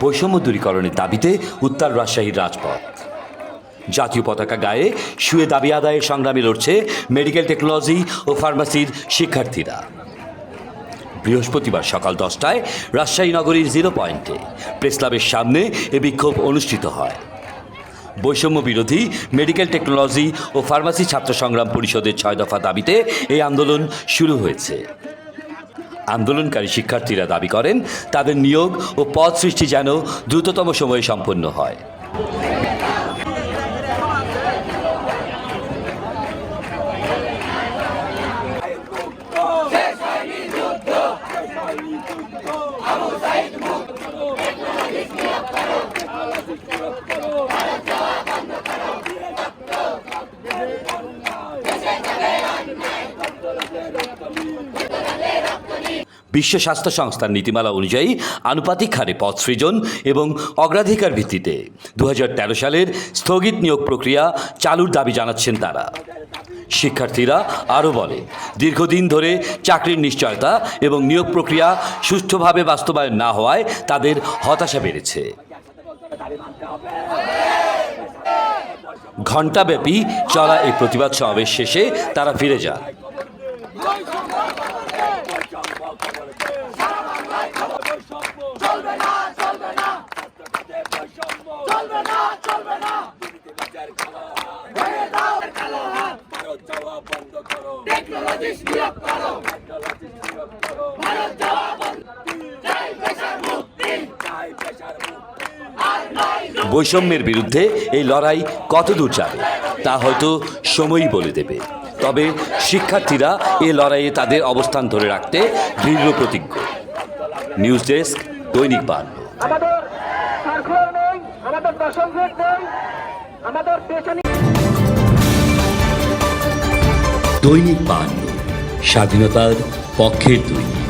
বৈষম্য দূরীকরণের দাবিতে উত্তর রাজশাহীর রাজপথ। জাতীয় পতাকা গায়ে শুয়ে দাবি আদায়ের সংগ্রামে লড়ছে মেডিকেল টেকনোলজি ও ফার্মাসির শিক্ষার্থীরা। বৃহস্পতিবার সকাল দশটায় রাজশাহী নগরীর জিরো পয়েন্টে প্রেস ক্লাবের সামনে এ বিক্ষোভ অনুষ্ঠিত হয়। বৈষম্য বিরোধী মেডিকেল টেকনোলজি ও ফার্মাসি ছাত্র সংগ্রাম পরিষদের ছয় দফা দাবিতে এই আন্দোলন শুরু হয়েছে। আন্দোলনকারী শিক্ষার্থীরা দাবি করেন তাদের নিয়োগ ও পদ সৃষ্টি যেন দ্রুততম সময়ে সম্পন্ন হয়। বিশ্ব স্বাস্থ্য সংস্থার নীতিমালা অনুযায়ী আনুপাতিক হারে পদ সৃজন এবং অগ্রাধিকার ভিত্তিতে দু হাজার তেরো সালের স্থগিত নিয়োগ প্রক্রিয়া চালুর দাবি জানাচ্ছেন তারা। শিক্ষার্থীরা আরও বলে দীর্ঘদিন ধরে চাকরির নিশ্চয়তা এবং নিয়োগ প্রক্রিয়া সুষ্ঠুভাবে বাস্তবায়ন না হওয়ায় তাদের হতাশা বেড়েছে। ঘণ্টাব্যাপী চলা এই প্রতিবাদ সমাবেশ শেষে তারা ফিরে যান চলবে না চলবে না চলবে না চলবে না। ভেঙে দাও কালো হাত ভারত যাওয়া বন্ধ করো। টেকনোলজিস্ট নিয়োগ করো। ভারত যাওয়া বন্ধ। চাই পেশার মুক্তি। চাই পেশার মুক্তি। বৈষম্যের বিরুদ্ধে এই লড়াই কতদূর যাবে তা হয়তো সময়ই বলে দেবে। তবে শিক্ষার্থীরা এ লড়াইয়ে তাদের অবস্থান ধরে রাখতে দৃঢ় প্রতিজ্ঞ। নিউজ ডেস্ক দৈনিক বার্তা আমাদের দশম গ্রেড আমাদের পেছনে দৈনিক পান স্বাধীনতার পক্ষের দৈনিক।